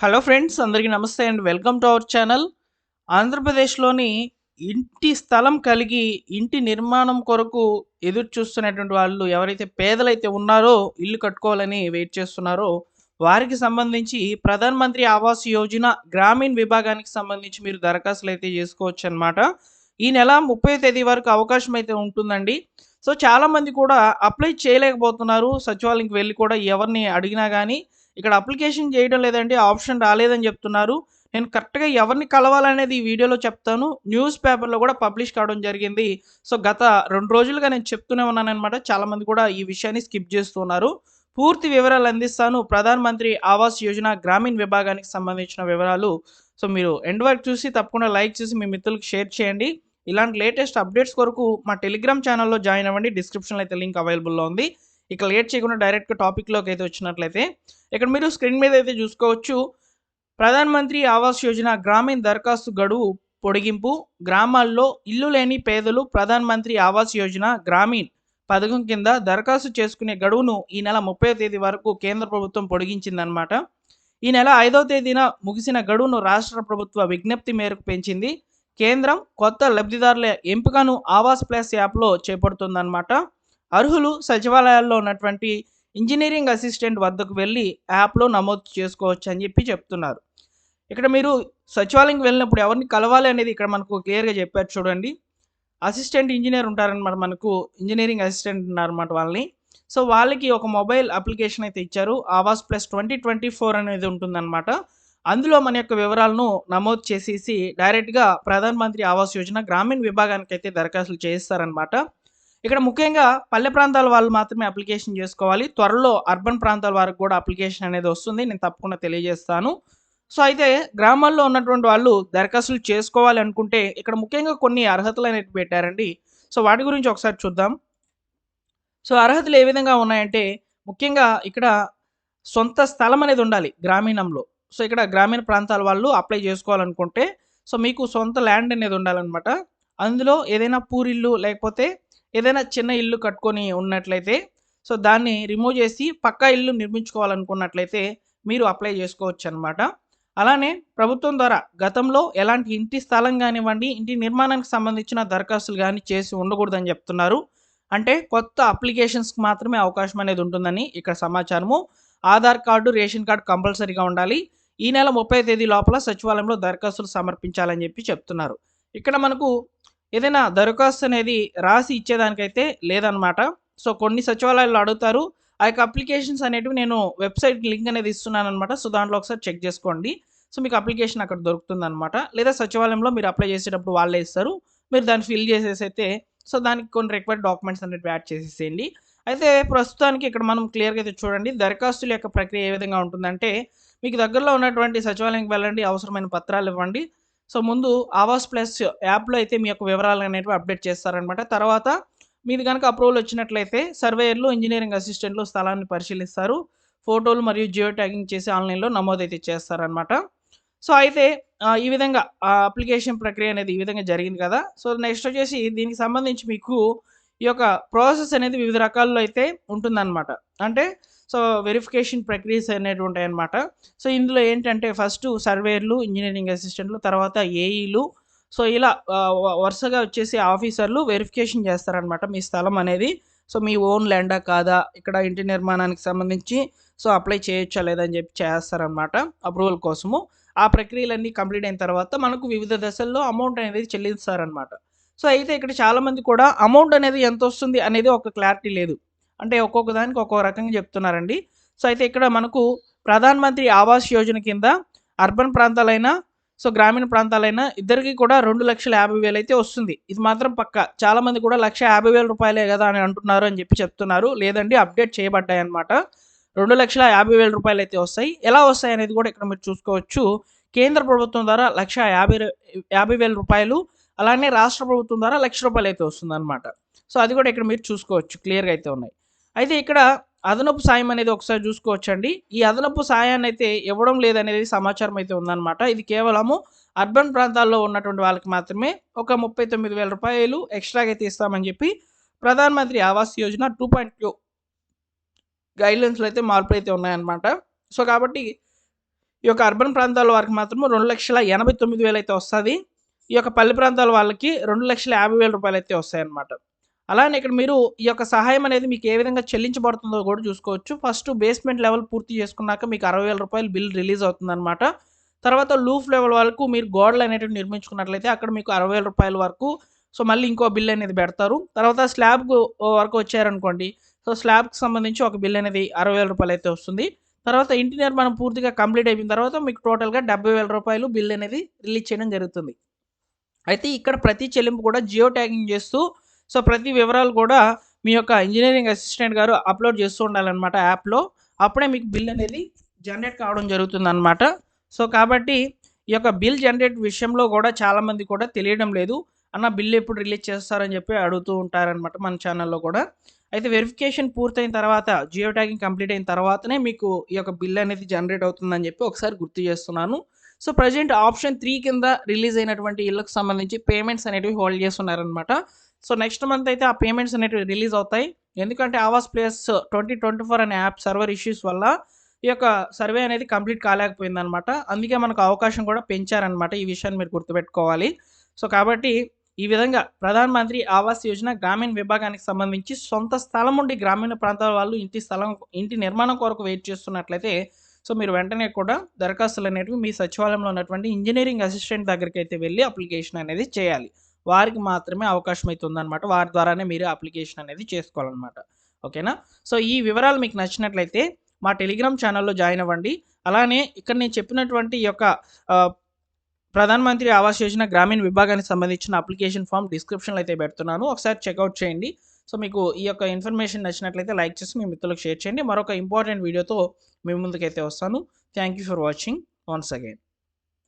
Hello friends అందరికీ నమస్తే and. Welcome to our channel ఆంధ్రప్రదేశ్లోని ఇంటి స్థలం కలిగి ఇంటి నిర్మాణం కొరకు ఎదురు చూస్తున్నటువంటి వాళ్ళు ఎవరైతే పేదలైతే ఉన్నారో ఇల్లు కట్టుకోవాలని వెయిట్ చేస్తున్నారో వారికి సంబంధించి ప్రధాన మంత్రి ఆవాస్ యోజన గ్రామీణ విభాగానికి సంబంధించి మీరు దరఖాస్తులు అయితే చేసుకోవచ్చు అనమాట ఈ నెల ముప్పై తేదీ వరకు అవకాశం అయితే ఉంటుందండి. సో చాలామంది కూడా అప్లై చేయలేకపోతున్నారు. సచివాలయంకి వెళ్ళి కూడా ఎవరిని అడిగినా కానీ ఇక్కడ అప్లికేషన్ చేయడం లేదండి ఆప్షన్ రాలేదని చెప్తున్నారు. నేను కరెక్ట్గా ఎవరిని కలవాలనేది ఈ వీడియోలో చెప్తాను. న్యూస్ పేపర్లో కూడా పబ్లిష్ కావడం జరిగింది. సో గత రెండు రోజులుగా నేను చెప్తూనే ఉన్నానమాట చాలామంది కూడా ఈ విషయాన్ని స్కిప్ చేస్తున్నారు పూర్తి వివరాలు అందిస్తాను. ప్రధాన మంత్రి ఆవాస్ యోజన గ్రామీణ విభాగానికి సంబంధించిన వివరాలు. సో మీరు ఎండ్ వరకు చూసి తప్పకుండా లైక్ చేసి మీ మిత్రులకు షేర్ చేయండి. ఇలాంటి లేటెస్ట్ అప్డేట్స్ కొరకు మా టెలిగ్రామ్ ఛానల్లో జాయిన్ అవ్వండి. డిస్క్రిప్షన్లో అయితే లింక్ అవైలబుల్లో ఉంది. ఇక లేట్ చేయకుండా డైరెక్ట్గా టాపిక్లోకి అయితే వచ్చినట్లయితే ఇక్కడ మీరు స్క్రీన్ మీద అయితే చూసుకోవచ్చు. ప్రధాన మంత్రి ఆవాస్ యోజన గ్రామీణ దరఖాస్తు గడువు పొడిగింపు గ్రామాల్లో ఇల్లు లేని పేదలు ప్రధాన మంత్రి ఆవాస్ యోజన గ్రామీణ్ పథకం కింద దరఖాస్తు చేసుకునే గడువును ఈ నెల ముప్పై తేదీ వరకు కేంద్ర ప్రభుత్వం పొడిగించిందనమాట ఈ నెల ఐదవ తేదీన ముగిసిన గడువును రాష్ట్ర ప్రభుత్వ విజ్ఞప్తి మేరకు పెంచింది. కేంద్రం కొత్త లబ్ధిదారుల ఎంపికను ఆవాస్ ప్లస్ యాప్లో చేపడుతుందన్నమాట. అర్హులు సచివాలయాల్లో ఉన్నటువంటి ఇంజనీరింగ్ అసిస్టెంట్ వద్దకు వెళ్ళి యాప్లో నమోదు చేసుకోవచ్చు అని చెప్పి చెప్తున్నారు. ఇక్కడ మీరు సచివాలయంకి వెళ్ళినప్పుడు ఎవరిని కలవాలి అనేది ఇక్కడ మనకు క్లియర్గా చెప్పారు చూడండి. అసిస్టెంట్ ఇంజనీర్ ఉంటారనమాట మనకు ఇంజనీరింగ్ అసిస్టెంట్ ఉన్నారన్నమాట వాళ్ళని. సో వాళ్ళకి ఒక మొబైల్ అప్లికేషన్ అయితే ఇచ్చారు. Awas plus twenty twenty four అనేది ఉంటుందన్నమాట. అందులో మన యొక్క వివరాలను నమోదు చేసేసి డైరెక్ట్గా ప్రధాన మంత్రి ఆవాస్ యోజన గ్రామీణ విభాగానికి అయితే దరఖాస్తులు చేయిస్తారనమాట ఇక్కడ ముఖ్యంగా పల్లె ప్రాంతాల వాళ్ళు మాత్రమే అప్లికేషన్ చేసుకోవాలి. త్వరలో అర్బన్ ప్రాంతాల వారికి కూడా అప్లికేషన్ అనేది వస్తుంది. నేను తప్పకుండా తెలియజేస్తాను. సో అయితే గ్రామాల్లో ఉన్నటువంటి వాళ్ళు దరఖాస్తులు చేసుకోవాలి అనుకుంటే ఇక్కడ ముఖ్యంగా కొన్ని అర్హతలు అనేవి పెట్టారండి. సో వాటి గురించి ఒకసారి చూద్దాం. సో అర్హతలు ఏ విధంగా ఉన్నాయంటే ముఖ్యంగా ఇక్కడ సొంత స్థలం అనేది ఉండాలి గ్రామీణంలో. సో ఇక్కడ గ్రామీణ ప్రాంతాల వాళ్ళు అప్లై చేసుకోవాలనుకుంటే సో మీకు సొంత ల్యాండ్ అనేది ఉండాలన్నమాట. అందులో ఏదైనా పూరిల్లు లేకపోతే ఏదైనా చిన్న ఇల్లు కట్టుకొని ఉన్నట్లయితే సో దాన్ని రిమూవ్ చేసి పక్కా ఇల్లు నిర్మించుకోవాలనుకున్నట్లయితే మీరు అప్లై చేసుకోవచ్చు అనమాట అలానే ప్రభుత్వం ద్వారా గతంలో ఎలాంటి ఇంటి స్థలం కానివ్వండి ఇంటి నిర్మాణానికి సంబంధించిన దరఖాస్తులు కానీ చేసి ఉండకూడదని చెప్తున్నారు. అంటే కొత్త అప్లికేషన్స్కి మాత్రమే అవకాశం అనేది ఉంటుందని ఇక్కడ సమాచారము. ఆధార్ కార్డు రేషన్ కార్డు కంపల్సరీగా ఉండాలి. ఈ నెల ముప్పై తేదీ లోపల సచివాలయంలో దరఖాస్తులు సమర్పించాలని చెప్పి చెప్తున్నారు. ఇక్కడ మనకు ఏదైనా దరఖాస్తు అనేది రాసి ఇచ్చేదానికైతే లేదనమాట సో కొన్ని సచివాలయాలు అడుగుతారు. ఆ యొక్క అప్లికేషన్స్ అనేటివి నేను వెబ్సైట్ లింక్ అనేది ఇస్తున్నాను అనమాట సో దాంట్లో ఒకసారి చెక్ చేసుకోండి. సో మీకు అప్లికేషన్ అక్కడ దొరుకుతుంది అనమాట లేదా సచివాలయంలో మీరు అప్లై చేసేటప్పుడు వాళ్ళే ఇస్తారు. మీరు దాన్ని ఫిల్ చేసేసి అయితే సో దానికి కొన్ని రిక్వైర్డ్ డాక్యుమెంట్స్ అనేవి యాడ్ చేసేసేయండి. అయితే ప్రస్తుతానికి ఇక్కడ మనం క్లియర్గా అయితే చూడండి. దరఖాస్తుల యొక్క ప్రక్రియ ఏ విధంగా ఉంటుందంటే మీకు దగ్గరలో ఉన్నటువంటి సచివాలయంకి వెళ్ళండి. అవసరమైన పత్రాలు ఇవ్వండి. సో ముందు ఆవాస్ ప్లస్ యాప్లో అయితే మీ యొక్క వివరాలు అనేవి అప్డేట్ చేస్తారనమాట తర్వాత మీది కనుక అప్రూవల్ వచ్చినట్లయితే సర్వేయర్లు ఇంజనీరింగ్ అసిస్టెంట్లు స్థలాన్ని పరిశీలిస్తారు. ఫోటోలు మరియు జియో ట్యాగింగ్ చేసి ఆన్లైన్లో నమోదైతే చేస్తారనమాట సో అయితే ఈ విధంగా ఆ అప్లికేషన్ ప్రక్రియ అనేది ఈ విధంగా జరిగింది కదా. సో నెక్స్ట్ వచ్చేసి దీనికి సంబంధించి మీకు ఈ యొక్క ప్రాసెస్ అనేది వివిధ రకాల్లో అయితే ఉంటుందన్నమాట. అంటే సో వెరిఫికేషన్ ప్రక్రియస్ అనేవి ఉంటాయన్నమాట సో ఇందులో ఏంటంటే ఫస్ట్ సర్వేర్లు ఇంజనీరింగ్ అసిస్టెంట్లు తర్వాత ఏఈలు సో ఇలా వ- వరుసగా వచ్చేసి ఆఫీసర్లు వెరిఫికేషన్ చేస్తారనమాట మీ స్థలం అనేది. సో మీ ఓన్ ల్యాండా కాదా ఇక్కడ ఇంటి నిర్మాణానికి సంబంధించి సో అప్లై చేయొచ్చా లేదని చెప్పి చేస్తారనమాట అప్రూవల్ కోసము. ఆ ప్రక్రియలన్నీ కంప్లీట్ అయిన తర్వాత మనకు వివిధ దశల్లో అమౌంట్ అనేది చెల్లిస్తారనమాట సో అయితే ఇక్కడ చాలామంది కూడా అమౌంట్ అనేది ఎంత వస్తుంది అనేది ఒక క్లారిటీ లేదు. అంటే ఒక్కొక్క దానికి ఒక్కొక్క రకంగా చెప్తున్నారండి. సో అయితే ఇక్కడ మనకు ప్రధాన మంత్రి ఆవాస్ యోజన కింద అర్బన్ ప్రాంతాలైనా సో గ్రామీణ ప్రాంతాలైనా ఇద్దరికి కూడా రెండు లక్షల యాభై వేలు అయితే వస్తుంది. ఇది మాత్రం పక్క. చాలా మంది కూడా లక్ష యాభై వేల రూపాయలే కదా అని అంటున్నారు అని చెప్పి చెప్తున్నారు. లేదండి అప్డేట్ చేయబడ్డాయి అనమాట రెండు లక్షల యాభై వేల రూపాయలు అయితే వస్తాయి. ఎలా వస్తాయి అనేది కూడా ఇక్కడ మీరు చూసుకోవచ్చు. కేంద్ర ప్రభుత్వం ద్వారా లక్ష యాభై యాభై వేల రూపాయలు అలానే రాష్ట్ర ప్రభుత్వం ద్వారా లక్ష రూపాయలు అయితే వస్తుంది అనమాట సో అది కూడా ఇక్కడ మీరు చూసుకోవచ్చు. క్లియర్గా అయితే ఉన్నాయి. అయితే ఇక్కడ అదనపు సాయం అనేది ఒకసారి చూసుకోవచ్చండి. ఈ అదనపు సాయాన్ని అయితే ఇవ్వడం లేదనేది సమాచారం అయితే ఉందన్నమాట. ఇది కేవలము అర్బన్ ప్రాంతాల్లో ఉన్నటువంటి వాళ్ళకి మాత్రమే ఒక ముప్పై తొమ్మిది వేల రూపాయలు ఎక్స్ట్రాగా అయితే ఇస్తామని చెప్పి Pradhan Mantri Awas Yojana two point two గైడ్లైన్స్లో అయితే మార్పులు అయితే ఉన్నాయన్నమాట. సో కాబట్టి ఈ యొక్క అర్బన్ ప్రాంతాల వారికి మాత్రం రెండు లక్షల ఎనభై తొమ్మిది వేలు అయితే వస్తుంది. ఈ యొక్క పల్లె ప్రాంతాల వాళ్ళకి రెండు లక్షల యాభై వేల రూపాయలు అయితే వస్తాయన్నమాట. అలానే ఇక్కడ మీరు ఈ యొక్క సహాయం అనేది మీకు ఏ విధంగా చెల్లించబడుతుందో కూడా చూసుకోవచ్చు. ఫస్ట్ బేస్మెంట్ లెవెల్ పూర్తి చేసుకున్నాక మీకు అరవై వేల రూపాయలు బిల్ రిలీజ్ అవుతుందన్నమాట. తర్వాత లూఫ్ లెవెల్ వరకు మీరు గోడలు అనేటివి నిర్మించుకున్నట్లయితే అక్కడ మీకు అరవై వేల రూపాయల వరకు సో మళ్ళీ ఇంకో బిల్ అనేది పెడతారు. తర్వాత స్లాబ్ వరకు వచ్చారనుకోండి సో స్లాబ్కి సంబంధించి ఒక బిల్ అనేది అరవై వేల రూపాయలు అయితే వస్తుంది. తర్వాత ఇంటి నిర్మాణం పూర్తిగా కంప్లీట్ అయిపోయిన తర్వాత మీకు టోటల్గా డెబ్బై వేల రూపాయలు బిల్ అనేది రిలీజ్ చేయడం జరుగుతుంది. అయితే ఇక్కడ ప్రతి చెల్లింపు కూడా జియో ట్యాగింగ్ చేస్తూ సో ప్రతి వివరాలు కూడా మీ యొక్క ఇంజనీరింగ్ అసిస్టెంట్ గారు అప్లోడ్ చేస్తూ ఉండాలన్నమాట యాప్లో. అప్పుడే మీకు బిల్ అనేది జనరేట్ కావడం జరుగుతుంది సో కాబట్టి ఈ యొక్క బిల్ జనరేట్ విషయంలో కూడా చాలామంది కూడా తెలియడం లేదు. అన్న బిల్ ఎప్పుడు రిలీజ్ చేస్తారని చెప్పి అడుగుతూ ఉంటారనమాట మన ఛానల్లో కూడా. అయితే వెరిఫికేషన్ పూర్తయిన తర్వాత జియో ట్యాగింగ్ కంప్లీట్ అయిన తర్వాతనే మీకు ఈ యొక్క బిల్ అనేది జనరేట్ అవుతుందని చెప్పి ఒకసారి గుర్తు చేస్తున్నాను. సో ప్రజెంట్ ఆప్షన్ త్రీ కింద రిలీజ్ అయినటువంటి ఇళ్ళకి సంబంధించి పేమెంట్స్ అనేటివి హోల్డ్ చేస్తున్నారనమాట సో నెక్స్ట్ మంత్ అయితే ఆ పేమెంట్స్ అనేటివి రిలీజ్ అవుతాయి. ఎందుకంటే Awas plus twenty twenty four అనే యాప్ సర్వర్ ఇష్యూస్ వల్ల ఈ యొక్క సర్వే అనేది కంప్లీట్ కాలేకపోయిందనమాట. అందుకే మనకు అవకాశం కూడా పెంచారనమాట ఈ విషయాన్ని మీరు గుర్తుపెట్టుకోవాలి. సో కాబట్టి ఈ విధంగా ప్రధాన మంత్రి ఆవాస్ యోజన గ్రామీణ విభాగానికి సంబంధించి సొంత స్థలం ఉండి గ్రామీణ ప్రాంతాల వాళ్ళు ఇంటి స్థలం ఇంటి నిర్మాణం కొరకు వెయిట్ చేస్తున్నట్లయితే సో మీరు వెంటనే కూడా దరఖాస్తులు అనేటివి మీ సచివాలయంలో ఉన్నటువంటి ఇంజనీరింగ్ అసిస్టెంట్ దగ్గరికి అయితే వెళ్ళి అప్లికేషన్ అనేది చేయాలి. వారికి మాత్రమే అవకాశం అయితే ఉందన్నమాట వారి ద్వారానే మీరు అప్లికేషన్ అనేది చేసుకోవాలన్నమాట. ఓకేనా? సో ఈ వివరాలు మీకు నచ్చినట్లయితే మా టెలిగ్రామ్ ఛానల్లో జాయిన్ అవ్వండి. అలానే ఇక్కడ నేను చెప్పినటువంటి ఈ యొక్క ప్రధానమంత్రి ప్రధాన మంత్రి ఆవాస్ యోజన గ్రామీణ విభాగానికి సంబంధించిన అప్లికేషన్ ఫామ్ డిస్క్రిప్షన్లో అయితే పెడుతున్నాను. ఒకసారి చెక్అవుట్ చేయండి. సో మీకు ఈ యొక్క ఇన్ఫర్మేషన్ నచ్చినట్లయితే లైక్ చేసి మీ మిత్రులకు షేర్ చేయండి. మరొక ఇంపార్టెంట్ వీడియోతో మీ ముందుకైతే వస్తాను. Thank you for watching. Once again.